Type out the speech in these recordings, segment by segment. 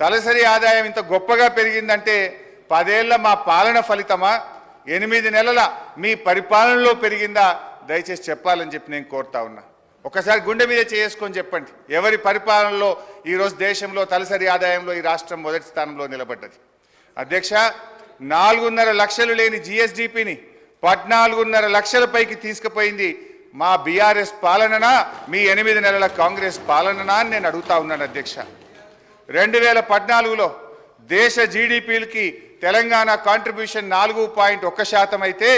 తలసరి ఆదాయం ఇంత గొప్పగా పెరిగిందంటే పదేళ్ళ మా పాలన ఫలితమా? ఎనిమిది నెలల మీ పరిపాలనలో పెరిగిందా? దయచేసి చెప్పాలని చెప్పి నేను కోరుతా ఉన్నా. ఒకసారి గుండె మీద చేసుకొని చెప్పండి. ఎవరి పరిపాలనలో ఈరోజు దేశంలో తలసరి ఆదాయంలో ఈ రాష్ట్రం మొదటి స్థానంలో నిలబడ్డది? అధ్యక్ష నాలుగున్నర లక్షలు లేని జిఎస్డిపిని పద్నాలుగున్నర లక్షల పైకి తీసుకుపోయింది మా బీఆర్ఎస్ పాలననా? మీ ఎనిమిది నెలల కాంగ్రెస్ పాలననా అని నేను అడుగుతా ఉన్నాను అధ్యక్ష. రెండు వేల పద్నాలుగులో దేశ జీడిపిలకి తెలంగాణ కాంట్రిబ్యూషన్ నాలుగు పాయింట్ ఒక్క శాతం అయితే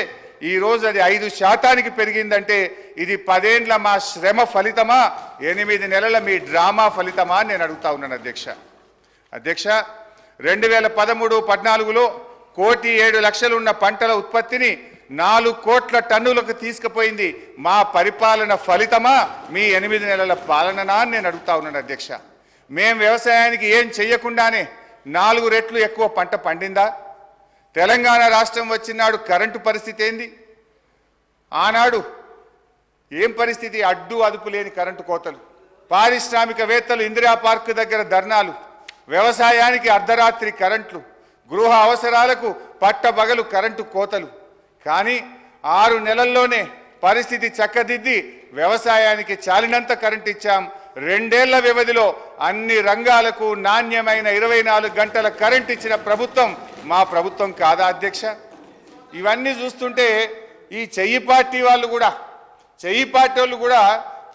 ఈ రోజు అది ఐదు శాతానికి పెరిగిందంటే ఇది పదేండ్ల మా శ్రమ ఫలితమా? ఎనిమిది నెలల మీ డ్రామా ఫలితమా నేను అడుగుతా ఉన్నాను అధ్యక్ష. అధ్యక్ష రెండు వేల పదమూడు పద్నాలుగులో కోటి ఏడు లక్షలున్న పంటల ఉత్పత్తిని నాలుగు కోట్ల టన్నులకు తీసుకుపోయింది మా పరిపాలన ఫలితమా? మీ ఎనిమిది నెలల పాలననా నేను అడుగుతా ఉన్నాను అధ్యక్ష. మేం వ్యవసాయానికి ఏం చెయ్యకుండానే నాలుగు రెట్లు ఎక్కువ పంట పండిందా? తెలంగాణ రాష్ట్రం వచ్చినాడు కరెంటు పరిస్థితి ఏంది? ఆనాడు ఏం పరిస్థితి? అడ్డు అదుపు లేని కరెంటు కోతలు. పారిశ్రామికవేత్తలు ఇందిరా పార్క్ దగ్గర ధర్నాలు. వ్యవసాయానికి అర్ధరాత్రి కరెంట్లు. గృహ అవసరాలకు పట్టబగలు కరెంటు కోతలు. కానీ ఆరు నెలల్లోనే పరిస్థితి చక్కదిద్ది వ్యవసాయానికి చాలినంత కరెంటు ఇచ్చాం. రెండేళ్ళ వ్యవధిలో అన్ని రంగాలకు నాణ్యమైన ఇరవై నాలుగు గంటల కరెంట్ ఇచ్చిన ప్రభుత్వం మా ప్రభుత్వం కాదా అధ్యక్ష? ఇవన్నీ చూస్తుంటే ఈ చెయ్యి పార్టీ వాళ్ళు కూడా చెయ్యి పార్టీ వాళ్ళు కూడా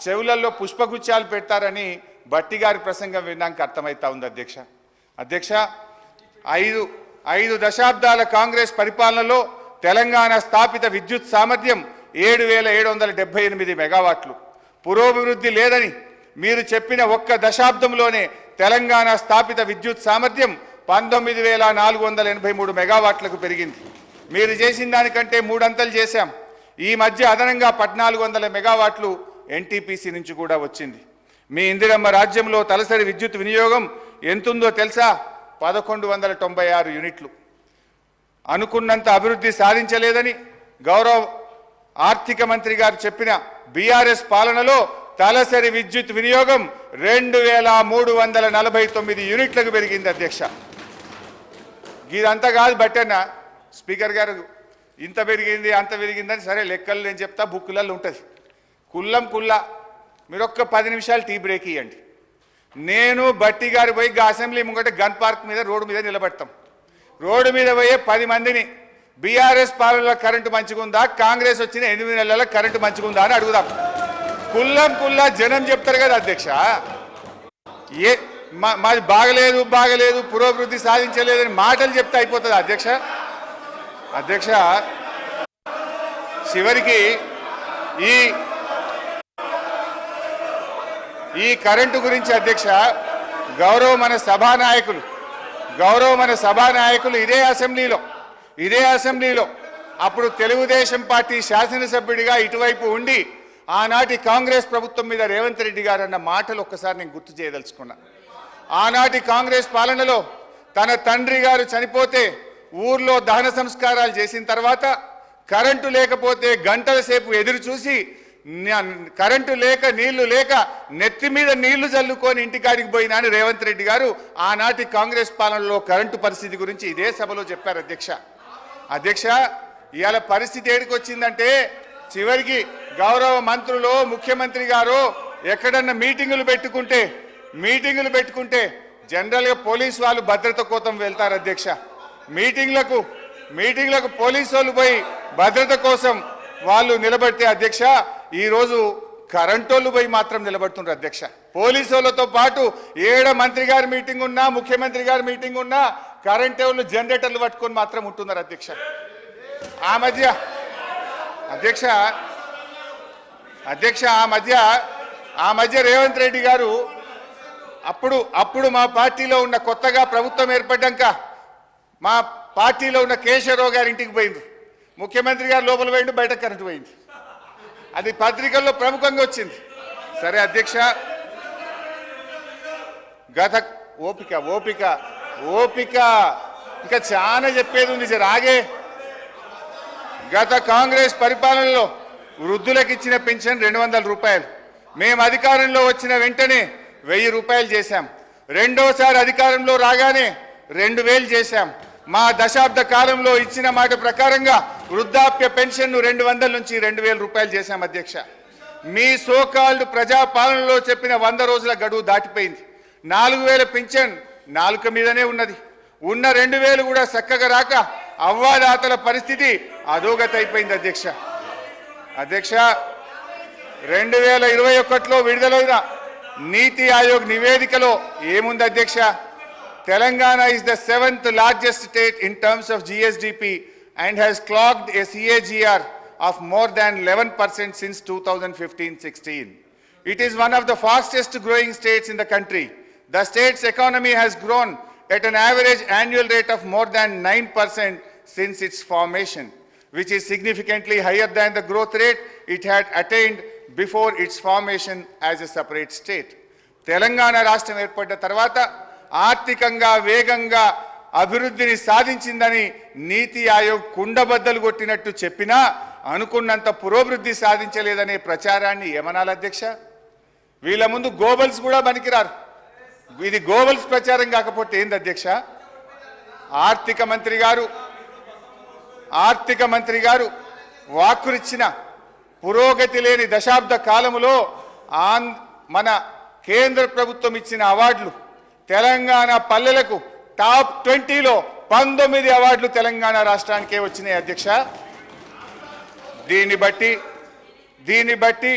చెవులలో పుష్పగుచ్చాలు పెడతారని బట్టి గారి ప్రసంగం విన్నాక అర్థమవుతా ఉంది అధ్యక్ష. అధ్యక్ష ఐదు ఐదు దశాబ్దాల కాంగ్రెస్ పరిపాలనలో తెలంగాణ స్థాపిత విద్యుత్ సామర్థ్యం ఏడు వేల ఏడు వందల డెబ్బై ఎనిమిది మెగావాట్లు. పురోభివృద్ధి లేదని మీరు చెప్పిన ఒక్క దశాబ్దంలోనే తెలంగాణ స్థాపిత విద్యుత్ సామర్థ్యం పంతొమ్మిది వేల నాలుగు వందల ఎనభై మూడు మెగావాట్లకు పెరిగింది. మీరు చేసిన దానికంటే మూడంతలు చేశాం. ఈ మధ్య అదనంగా పద్నాలుగు వందల మెగావాట్లు ఎన్టీపీసీ నుంచి కూడా వచ్చింది. మీ ఇందిరమ్మ రాజ్యంలో తలసరి విద్యుత్ వినియోగం ఎంతుందో తెలుసా? పదకొండు వందల తొంభై ఆరు యూనిట్లు. అనుకున్నంత అభివృద్ధి సాధించలేదని గౌరవ ఆర్థిక మంత్రి గారు చెప్పిన బీఆర్ఎస్ పాలనలో తలసరి విద్యుత్ వినియోగం రెండు వేల మూడు వందల నలభై తొమ్మిది యూనిట్లకు పెరిగింది అధ్యక్ష. ఇదంతా కాదు బట్టన్న. స్పీకర్ గారు ఇంత పెరిగింది అంత పెరిగిందని సరే లెక్కలు నేను చెప్తా బుక్కులలో ఉంటుంది. కుల్లం కుల్ల. మీరు ఒక్క పది నిమిషాలు టీ బ్రేక్ ఇవ్వండి నేను బట్టి గారు పోయి అసెంబ్లీ ముంగట గన్ పార్క్ మీద రోడ్డు మీద నిలబడతాం. రోడ్డు మీద పోయే పది మందిని బీఆర్ఎస్ పాలనలో కరెంటు మంచిగుందా కాంగ్రెస్ వచ్చిన ఎనిమిది నెలల కరెంటు మంచిగుందా అని అడుగుదాం. కుల్లం కుల్లా జనం చెప్తారు కదా అధ్యక్ష. ఏ మా- మాది బాగలేదు బాగలేదు పురోభివృద్ధి సాధించలేదని మాటలు చెప్తే అయిపోతుంది అధ్యక్ష. అధ్యక్ష చివరికి ఈ ఈ కరెంటు గురించి అధ్యక్ష గౌరవ మన సభానాయకులు గౌరవ మన సభానాయకులు ఇదే అసెంబ్లీలో ఇదే అసెంబ్లీలో అప్పుడు తెలుగుదేశం పార్టీ శాసనసభ్యుడిగా ఇటువైపు ఉండి ఆనాటి కాంగ్రెస్ ప్రభుత్వం మీద రేవంత్ రెడ్డి గారు అన్న మాటలు ఒక్కసారి నేను గుర్తు చేయదలుచుకున్నా. ఆనాటి కాంగ్రెస్ పాలనలో తన తండ్రి గారు చనిపోతే ఊర్లో దహన సంస్కారాలు చేసిన తర్వాత కరెంటు లేకపోతే గంటల సేపు ఎదురు చూసి కరెంటు లేక నీళ్ళు లేక నెత్తి మీద నీళ్ళు చల్లుకొని ఇంటికాడికి పోయినా అని రేవంత్ రెడ్డి గారు ఆనాటి కాంగ్రెస్ పాలనలో కరెంటు పరిస్థితి గురించి ఇదే సభలో చెప్పారు అధ్యక్ష. అధ్యక్ష ఇవాళ పరిస్థితి ఏడికి వచ్చిందంటే చివరికి గౌరవ మంత్రులు ముఖ్యమంత్రి గారు ఎక్కడన్నా మీటింగులు పెట్టుకుంటే మీటింగులు పెట్టుకుంటే జనరల్గా పోలీస్ వాళ్ళు భద్రత కోసం వెళ్తారు అధ్యక్ష. మీటింగ్లకు మీటింగ్లకు పోలీసు వాళ్ళు పోయి భద్రత కోసం వాళ్ళు నిలబడితే అధ్యక్ష ఈరోజు కరెంటోళ్ళు పోయి మాత్రం నిలబడుతున్నారు అధ్యక్ష. పోలీసు వాళ్ళతో పాటు ఏడ మంత్రి గారి మీటింగ్ ఉన్నా ముఖ్యమంత్రి గారి మీటింగ్ ఉన్నా కరెంట్ వాళ్ళు జనరేటర్లు పట్టుకొని మాత్రం ఉంటున్నారు అధ్యక్ష. ఆ మధ్య అధ్యక్ష అధ్యక్ష ఆ మధ్య ఆ మధ్య రేవంత్ రెడ్డి గారు అప్పుడు అప్పుడు మా పార్టీలో ఉన్న కొత్తగా ప్రభుత్వం ఏర్పడ్డాక మా పార్టీలో ఉన్న కేశవరావు గారి ఇంటికి పోయింది. ముఖ్యమంత్రి గారు లోపల పోయిండు బయట కరెంటు పోయింది. అది పత్రికల్లో ప్రముఖంగా వచ్చింది. సరే అధ్యక్ష గత ఓపిక ఓపిక ఓపిక. ఇంకా చాలా చెప్పేది ఉంది సార్ ఆగే. గత కాంగ్రెస్ పరిపాలనలో వృద్ధులకు ఇచ్చిన పెన్షన్ రెండు వందల రూపాయలు. మేము అధికారంలో వచ్చిన వెంటనే వెయ్యి రూపాయలు చేశాం. రెండోసారి అధికారంలో రాగానే రెండు వేలు చేశాం. మా దశాబ్ద కాలంలో ఇచ్చిన మాట ప్రకారంగా వృద్ధాప్య పెన్షన్ను రెండు వందల నుంచి రెండు వేల రూపాయలు చేశాం అధ్యక్ష. మీ సోకాల్డ్ ప్రజాపాలనలో చెప్పిన వంద రోజుల గడువు దాటిపోయింది. నాలుగు వేల పెన్షన్ నాలుక మీదనే ఉన్నది. ఉన్న రెండు వేలు కూడా చక్కగా రాక అవ్వాదాతల పరిస్థితి అధోగత అయిపోయింది అధ్యక్ష. అధ్యక్ష రెండు వేల ఇరవై ఒకటిలో విడుదలైన నీతి ఆయోగ్ నివేదికలో ఏముంది అధ్యక్ష? Telangana is the seventh largest state in terms of GSDP and has clocked a CAGR of more than eleven percent since two thousand fifteen sixteen it is one of the fastest growing states in the country the state's economy has grown at an average annual rate of more than 9% since its formation, which is significantly higher than the growth rate it had attained before its formation as a separate state. Telangana రాష్ట్రం ఏర్పడ్డ తర్వాత ఆర్థికంగా వేగంగా అభివృద్ధిని సాధించిందని నీతి ఆయోగ్ కుండబద్దలు కొట్టినట్టు చెప్పినా అనుకున్నంత పురోభివృద్ధి సాధించలేదనే ప్రచారాన్ని ఏమనాలి అధ్యక్ష? వీళ్ళ ముందు గోబల్స్ కూడా పనికిరారు. ఇది గోబల్స్ ప్రచారం కాకపోతే ఏంది అధ్యక్ష? ఆర్థిక మంత్రి గారు ఆర్థిక మంత్రి గారు వాక్కురిచ్చిన పురోగతి లేని దశాబ్ద కాలములో ఆన్ మన కేంద్ర ప్రభుత్వం ఇచ్చిన అవార్డులు తెలంగాణ పల్లెలకు టాప్ ట్వంటీలో పంతొమ్మిది అవార్డులు తెలంగాణ రాష్ట్రానికే వచ్చినాయి అధ్యక్ష. దీన్ని బట్టి దీన్ని బట్టి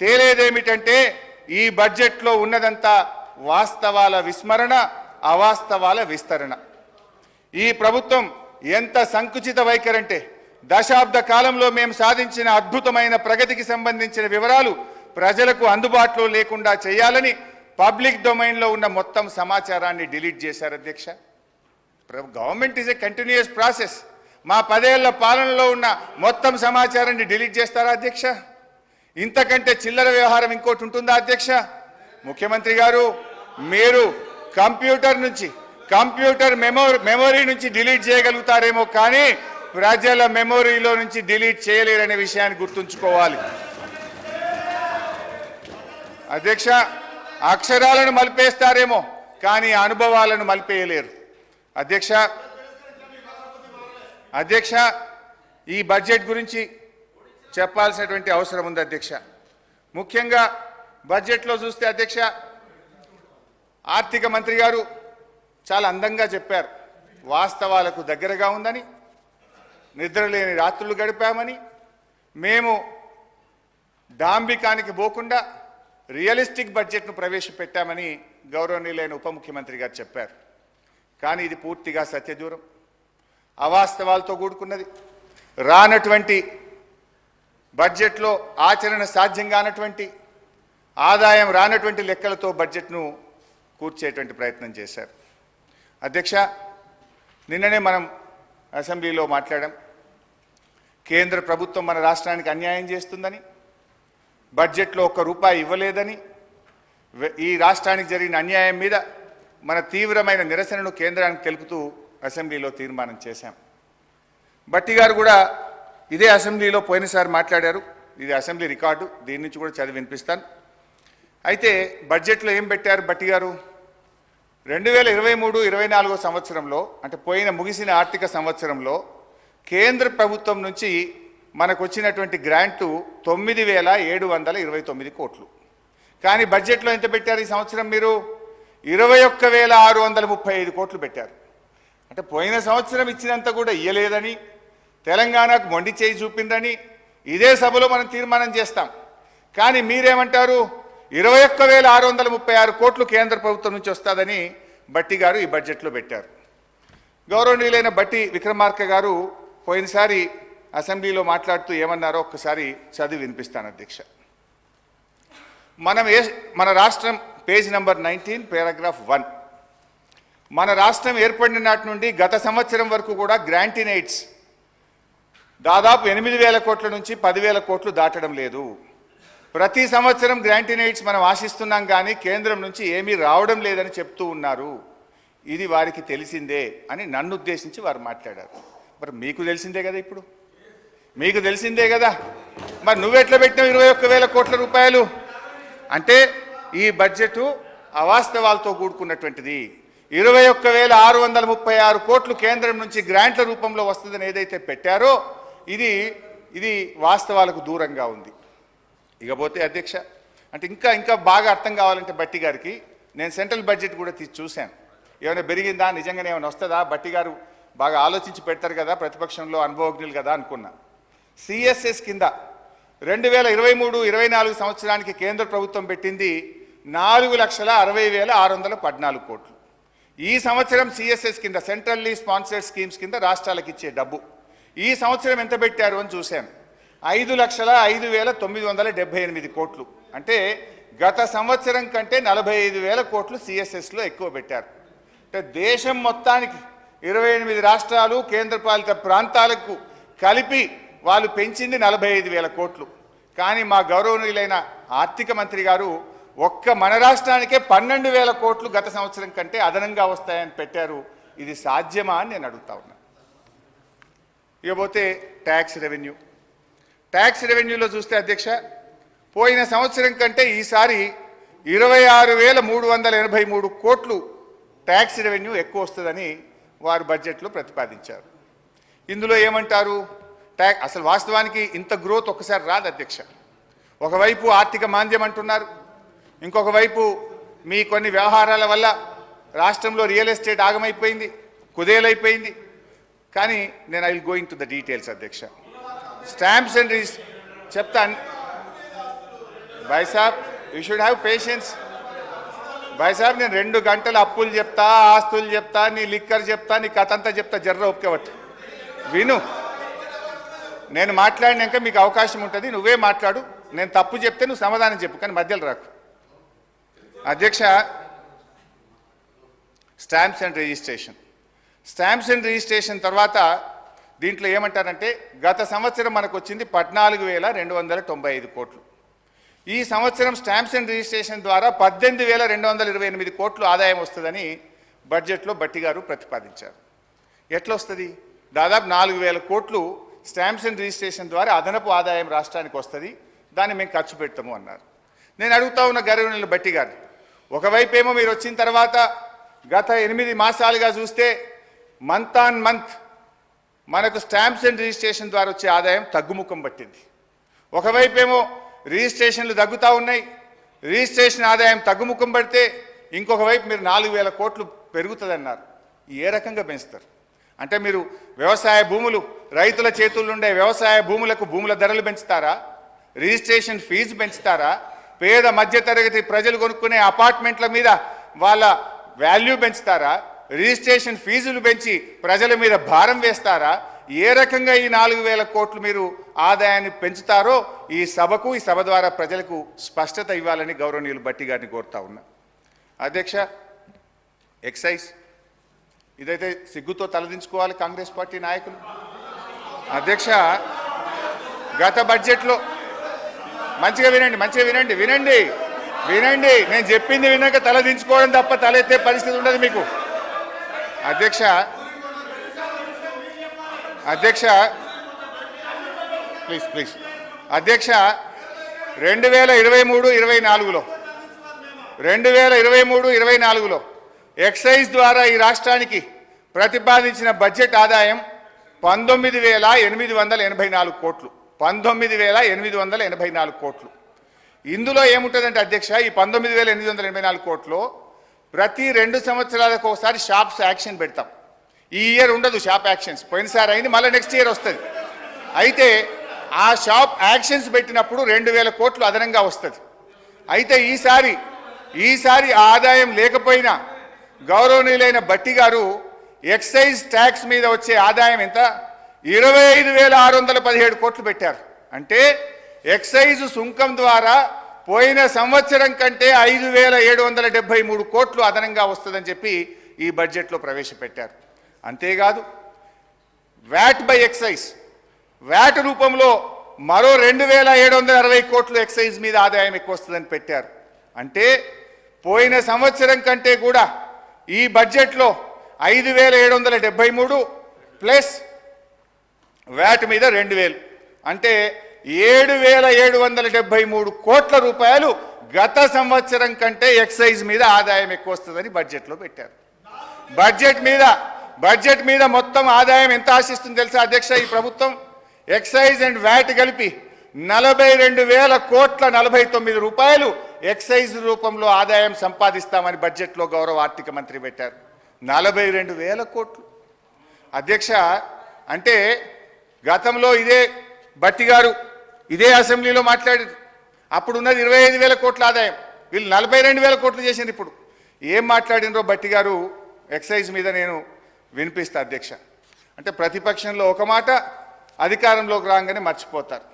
తేలేదేమిటంటే ఈ బడ్జెట్లో ఉన్నదంతా వాస్తవాల విస్మరణ అవాస్తవాల విస్తరణ. ఈ ప్రభుత్వం ఎంత సంకుచిత వైఖరంటే దశాబ్ద కాలంలో మేము సాధించిన అద్భుతమైన ప్రగతికి సంబంధించిన వివరాలు ప్రజలకు అందుబాటులో లేకుండా చేయాలని పబ్లిక్ డొమైన్లో ఉన్న మొత్తం సమాచారాన్ని డిలీట్ చేశారు అధ్యక్ష. Government is a continuous process. మా పదేళ్ళ పాలనలో ఉన్న మొత్తం సమాచారాన్ని డిలీట్ చేస్తారా అధ్యక్ష? ఇంతకంటే చిల్లర వ్యవహారం ఇంకోటి ఉంటుందా అధ్యక్ష? ముఖ్యమంత్రి గారు మీరు కంప్యూటర్ నుంచి కంప్యూటర్ మెమో మెమొరీ నుంచి డిలీట్ చేయగలుగుతారేమో కానీ ప్రజల మెమొరీలో నుంచి డిలీట్ చేయలేరనే విషయాన్ని గుర్తుంచుకోవాలి. అధ్యక్ష అక్షరాలను మలిపేస్తారేమో కానీ అనుభవాలను మలిపేయలేరు. అధ్యక్ష అధ్యక్ష ఈ బడ్జెట్ గురించి చెప్పాల్సినటువంటి అవసరం ఉంది అధ్యక్ష. ముఖ్యంగా బడ్జెట్లో చూస్తే అధ్యక్ష ఆర్థిక మంత్రి గారు చాలా అందంగా చెప్పారు. వాస్తవాలకు దగ్గరగా ఉందని నిద్రలేని రాత్రులు గడిపామని మేము డాంబికానికి పోకుండా రియలిస్టిక్ బడ్జెట్ను ప్రవేశపెట్టామని గౌరవనీయులైన ఉప ముఖ్యమంత్రి గారు చెప్పారు. కానీ ఇది పూర్తిగా సత్యదూరం. అవాస్తవాలతో కూడుకున్నది. రానటువంటి బడ్జెట్లో ఆచరణ సాధ్యం కానటువంటి ఆదాయం రానటువంటి లెక్కలతో బడ్జెట్ను కూర్చేటువంటి ప్రయత్నం చేశారు. అధ్యక్ష నిన్ననే మనం అసెంబ్లీలో మాట్లాడాం. కేంద్ర ప్రభుత్వం మన రాష్ట్రానికి అన్యాయం చేస్తుందని బడ్జెట్లో ఒక్క రూపాయి ఇవ్వలేదని ఈ రాష్ట్రానికి జరిగిన అన్యాయం మీద మన తీవ్రమైన నిరసనను కేంద్రానికి తెలుపుతూ అసెంబ్లీలో తీర్మానం చేశాం. బట్టి గారు కూడా ఇదే అసెంబ్లీలో పోయినసారి మాట్లాడారు. ఇది అసెంబ్లీ రికార్డు దీని నుంచి కూడా చదివి వినిపిస్తాను. అయితే బడ్జెట్లో ఏం పెట్టారు బట్టి గారు? రెండు వేల ఇరవై మూడు ఇరవై నాలుగో సంవత్సరంలో అంటే పోయిన ముగిసిన ఆర్థిక సంవత్సరంలో కేంద్ర ప్రభుత్వం నుంచి మనకు వచ్చినటువంటి గ్రాంటు తొమ్మిది వేల ఏడు వందల ఇరవై తొమ్మిది కోట్లు. కానీ బడ్జెట్లో ఎంత పెట్టారు ఈ సంవత్సరం మీరు? ఇరవై ఒక్క వేల ఆరు వందల ముప్పై ఐదు కోట్లు పెట్టారు. అంటే పోయిన సంవత్సరం ఇచ్చినంత కూడా ఇయ్యలేదని తెలంగాణకు మొండి చేయి చూపిందని ఇదే సభలో మనం తీర్మానం చేస్తాం. కానీ మీరేమంటారు? ఇరవై ఒక్క వేల ఆరు వందల ముప్పై ఆరు కోట్లు కేంద్ర ప్రభుత్వం నుంచి వస్తుందని బట్టి గారు ఈ బడ్జెట్లో పెట్టారు. గౌరవనీయులైన బట్టి విక్రమార్క గారు పోయినసారి అసెంబ్లీలో మాట్లాడుతూ ఏమన్నారో ఒక్కసారి చదివి వినిపిస్తాను అధ్యక్ష. మనం ఏ మన రాష్ట్రం page number nineteen paragraph one. మన రాష్ట్రం ఏర్పడిన నాటి నుండి గత సంవత్సరం వరకు కూడా గ్రాంటీనైట్స్ దాదాపు ఎనిమిది వేల కోట్ల నుంచి పదివేల కోట్లు దాటడం లేదు. ప్రతి సంవత్సరం గ్రాంటినైట్స్ మనం ఆశిస్తున్నాం కానీ కేంద్రం నుంచి ఏమీ రావడం లేదని చెప్తూ ఉన్నారు. ఇది వారికి తెలిసిందే అని నన్ను ఉద్దేశించి వారు మాట్లాడారు. మరి మీకు తెలిసిందే కదా ఇప్పుడు? మీకు తెలిసిందే కదా? మరి నువ్వెట్లా పెట్టినావు ఇరవై ఒక్క వేల కోట్ల రూపాయలు? అంటే ఈ బడ్జెట్ అవాస్తవాలతో కూడుకున్నటువంటిది. ఇరవై ఒక్క వేల ఆరు వందల ముప్పై ఆరు కోట్లు కేంద్రం నుంచి గ్రాంట్ల రూపంలో వస్తుందని ఏదైతే పెట్టారో ఇది ఇది వాస్తవాలకు దూరంగా ఉంది. ఇకపోతే అధ్యక్ష అంటే ఇంకా ఇంకా బాగా అర్థం కావాలంటే బట్టి గారికి నేను సెంట్రల్ బడ్జెట్ కూడా తీసి చూశాను. ఏమైనా పెరిగిందా? నిజంగానే ఏమైనా వస్తుందా? బట్టి గారు బాగా ఆలోచించి పెడతారు కదా ప్రతిపక్షంలో అనుభవజ్ఞులు కదా అనుకున్నా. సిఎస్ఎస్ కింద రెండు వేల ఇరవై మూడు ఇరవై నాలుగు సంవత్సరానికి కేంద్ర ప్రభుత్వం పెట్టింది నాలుగు లక్షల అరవై వేల ఆరు వందల పద్నాలుగు కోట్లు. ఈ సంవత్సరం సిఎస్ఎస్ కింద సెంట్రల్లీ స్పాన్సర్డ్ స్కీమ్స్ కింద రాష్ట్రాలకు ఇచ్చే డబ్బు. ఈ సంవత్సరం ఎంత పెట్టారు అని చూశాను. ఐదు లక్షల ఐదు వేల తొమ్మిది వందల డెబ్బై ఎనిమిది కోట్లు. అంటే గత సంవత్సరం కంటే నలభై ఐదు వేల కోట్లు సిఎస్ఎస్లో ఎక్కువ పెట్టారు. అంటే దేశం మొత్తానికి ఇరవై ఎనిమిది రాష్ట్రాలు కేంద్రపాలిత ప్రాంతాలకు కలిపి వాళ్ళు పెంచింది నలభై ఐదు వేల కోట్లు. కానీ మా గౌరవనీయులైన ఆర్థిక మంత్రి గారు ఒక్క మన రాష్ట్రానికే పన్నెండు వేల కోట్లు గత సంవత్సరం కంటే అదనంగా వస్తాయని పెట్టారు. ఇది సాధ్యమా అని నేను అడుగుతా ఉన్నా. ఇకపోతే ట్యాక్స్ రెవెన్యూ. ట్యాక్స్ రెవెన్యూలో చూస్తే అధ్యక్ష పోయిన సంవత్సరం కంటే ఈసారి ఇరవై ఆరు వేల మూడు వందల ఎనభై మూడు కోట్లు ట్యాక్స్ రెవెన్యూ ఎక్కువ వస్తుందని వారు బడ్జెట్లో ప్రతిపాదించారు. ఇందులో ఏమంటారు? ట్యాక్ అసలు వాస్తవానికి ఇంత గ్రోత్ ఒకసారి రాదు అధ్యక్ష. ఒకవైపు ఆర్థిక మాంద్యం అంటున్నారు ఇంకొక వైపు మీ కొన్ని వ్యవహారాల వల్ల రాష్ట్రంలో రియల్ ఎస్టేట్ ఆగమైపోయింది కుదేలైపోయింది. కానీ నేను I will going to the details అధ్యక్ష. స్టాంప్స్ అండ్ రిజిస్ చెప్తాను. బైసాబ్ యూ షుడ్ హ్యావ్ పేషెన్స్ బైసాబ్ నేను రెండు గంటలు అప్పులు చెప్తా ఆస్తులు చెప్తా నీ లిక్కర్ చెప్తా నీ కథ అంతా చెప్తా జర్ర ఒప్పుకోవట్టు. విను. నేను మాట్లాడినాక మీకు అవకాశం ఉంటుంది నువ్వే మాట్లాడు. నేను తప్పు చెప్తే నువ్వు సమాధానం చెప్పు కానీ మధ్యలో రాకు. అధ్యక్ష stamps and registration stamps and registration తర్వాత దీంట్లో ఏమంటారంటే గత సంవత్సరం మనకు వచ్చింది పద్నాలుగు వేల రెండు వందల తొంభై ఐదు కోట్లు. ఈ సంవత్సరం స్టాంప్స్ అండ్ రిజిస్ట్రేషన్ ద్వారా పద్దెనిమిది వేల రెండు వందల ఇరవై ఎనిమిది కోట్లు ఆదాయం వస్తుందని బడ్జెట్లో బట్టి గారు ప్రతిపాదించారు. ఎట్లా వస్తుంది దాదాపు నాలుగు వేల కోట్లు స్టాంప్స్ అండ్ రిజిస్ట్రేషన్ ద్వారా అదనపు ఆదాయం రాష్ట్రానికి వస్తుంది దాన్ని మేము ఖర్చు పెడతాము అన్నారు. నేను అడుగుతా ఉన్న గర్వనీయులు బట్టి గారు ఒకవైపు ఏమో మీరు వచ్చిన తర్వాత గత ఎనిమిది మాసాలుగా చూస్తే మంత్ ఆన్ మంత్ మనకు స్టాంప్స్ అండ్ రిజిస్ట్రేషన్ ద్వారా వచ్చే ఆదాయం తగ్గుముఖం పట్టింది. ఒకవైపు ఏమో రిజిస్ట్రేషన్లు తగ్గుతూ ఉన్నాయి. రిజిస్ట్రేషన్ ఆదాయం తగ్గుముఖం పడితే ఇంకొక వైపు మీరు నాలుగు వేల కోట్లు పెరుగుతుందన్నారు. ఏ రకంగా పెంచుతారు? అంటే మీరు వ్యవసాయ భూములు రైతుల చేతుల్లో ఉండే వ్యవసాయ భూములకు భూముల ధరలు పెంచుతారా? Registration fee పెంచుతారా? పేద మధ్యతరగతి ప్రజలు కొనుక్కునే అపార్ట్మెంట్ల మీద వాళ్ళ వాల్యూ పెంచుతారా? రిజిస్ట్రేషన్ ఫీజులు పెంచి ప్రజల మీద భారం వేస్తారా? ఏ రకంగా ఈ నాలుగు వేల కోట్లు మీరు ఆదాయాన్ని పెంచుతారో ఈ సభకు ఈ సభ ద్వారా ప్రజలకు స్పష్టత ఇవ్వాలని గౌరవనీయులు బట్టి గారిని కోరుతా ఉన్నా. అధ్యక్ష ఎక్సైజ్. ఇదైతే సిగ్గుతో తలదించుకోవాలి కాంగ్రెస్ పార్టీ నాయకులు. అధ్యక్ష గత బడ్జెట్లో మంచిగా వినండి మంచిగా వినండి వినండి వినండి. నేను చెప్పింది వినక తల దించుకోవడం తప్ప తలెత్తే పరిస్థితి ఉండదు మీకు. అధ్యక్ష అధ్యక్ష ప్లీజ్ ప్లీజ్ అధ్యక్ష రెండు వేల ఇరవై మూడు ఇరవై నాలుగులో రెండు వేల ఇరవై మూడు ఇరవై నాలుగులో ఎక్సైజ్ ద్వారా ఈ రాష్ట్రానికి ప్రతిపాదించిన బడ్జెట్ ఆదాయం పంతొమ్మిది వేల ఎనిమిది వందల ఎనభై నాలుగు కోట్లు. పంతొమ్మిది వేల ఎనిమిది వందల ఎనభై నాలుగు కోట్లు. ఇందులో ఏముంటుందంటే అధ్యక్ష ఈ పంతొమ్మిది వేల ఎనిమిది వందల ఎనభై నాలుగు కోట్లు ప్రతి రెండు సంవత్సరాలకు ఒకసారి షాప్స్ యాక్షన్ పెడతాం. ఈ ఇయర్ ఉండదు షాప్ యాక్షన్స్. పోయినసారి అయింది మళ్ళీ నెక్స్ట్ ఇయర్ వస్తుంది. అయితే ఆ షాప్ యాక్షన్స్ పెట్టినప్పుడు రెండు వేల కోట్లు అదనంగా వస్తుంది. అయితే ఈసారి ఈసారి ఆదాయం లేకపోయినా గౌరవనీయులైన బట్టి గారు ఎక్సైజ్ ట్యాక్స్ మీద వచ్చే ఆదాయం ఎంత? ఇరవై ఐదు వేల ఆరు వందల పదిహేడు కోట్లు పెట్టారు. అంటే ఎక్సైజ్ సుంకం ద్వారా పోయిన సంవత్సరం కంటే ఐదు వేల ఏడు వందల డెబ్బై మూడు కోట్లు అదనంగా వస్తుందని చెప్పి ఈ బడ్జెట్లో ప్రవేశపెట్టారు. అంతేకాదు వ్యాట్ బై ఎక్సైజ్. వ్యాట్ రూపంలో మరో రెండు వేల ఏడు వందల అరవై కోట్లు ఎక్సైజ్ మీద ఆదాయం ఎక్కువ వస్తుందని పెట్టారు. అంటే పోయిన సంవత్సరం కంటే కూడా ఈ బడ్జెట్లో ఐదు వేల ఏడు వందల డెబ్బై మూడు ప్లస్ వ్యాట్ మీద రెండు వేలు. అంటే ఏడు వేల ఏడు వందల డెబ్బై మూడు కోట్ల రూపాయలు గత సంవత్సరం కంటే ఎక్సైజ్ మీద ఆదాయం ఎక్కువ వస్తుందని బడ్జెట్లో పెట్టారు. బడ్జెట్ మీద బడ్జెట్ మీద మొత్తం ఆదాయం ఎంత ఆశిస్తుంది తెలుసా అధ్యక్ష ఈ ప్రభుత్వం? ఎక్సైజ్ అండ్ వ్యాట్ కలిపి నలభై రెండు వేల కోట్ల నలభై తొమ్మిది రూపాయలు ఎక్సైజ్ రూపంలో ఆదాయం సంపాదిస్తామని బడ్జెట్లో గౌరవ ఆర్థిక మంత్రి పెట్టారు. నలభై రెండు వేల కోట్లు. అధ్యక్ష అంటే గతంలో ఇదే భట్టి గారు ఇదే అసెంబ్లీలో మాట్లాడారు. అప్పుడు ఉన్నది ఇరవై ఐదు వేల కోట్ల ఆదాయం. వీళ్ళు నలభై రెండు వేల కోట్లు చేసింది ఇప్పుడు. ఏం మాట్లాడినరో బట్టి గారు ఎక్సైజ్ మీద నేను వినిపిస్తా అధ్యక్ష. అంటే ప్రతిపక్షంలో ఒక మాట అధికారంలోకి రాగానే మర్చిపోతారు.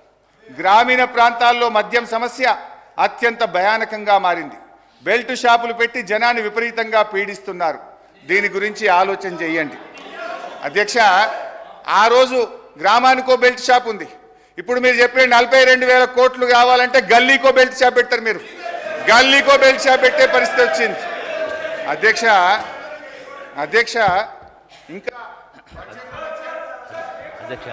గ్రామీణ ప్రాంతాల్లో మద్యం సమస్య అత్యంత భయానకంగా మారింది. బెల్ట్ షాపులు పెట్టి జనాన్ని విపరీతంగా పీడిస్తున్నారు. దీని గురించి ఆలోచన చేయండి. అధ్యక్ష ఆ రోజు గ్రామానికో బెల్ట్ షాప్ ఉంది. ఇప్పుడు మీరు చెప్పిన నలభై రెండు వేల కోట్లు కావాలంటే గల్లీకో బెల్ట్ షాప్ మీరు. గల్లీకో బెల్ట్ చేపెట్టే పరిస్థితి వచ్చింది. అధ్యక్ష అధ్యక్ష ఇంకా అధ్యక్ష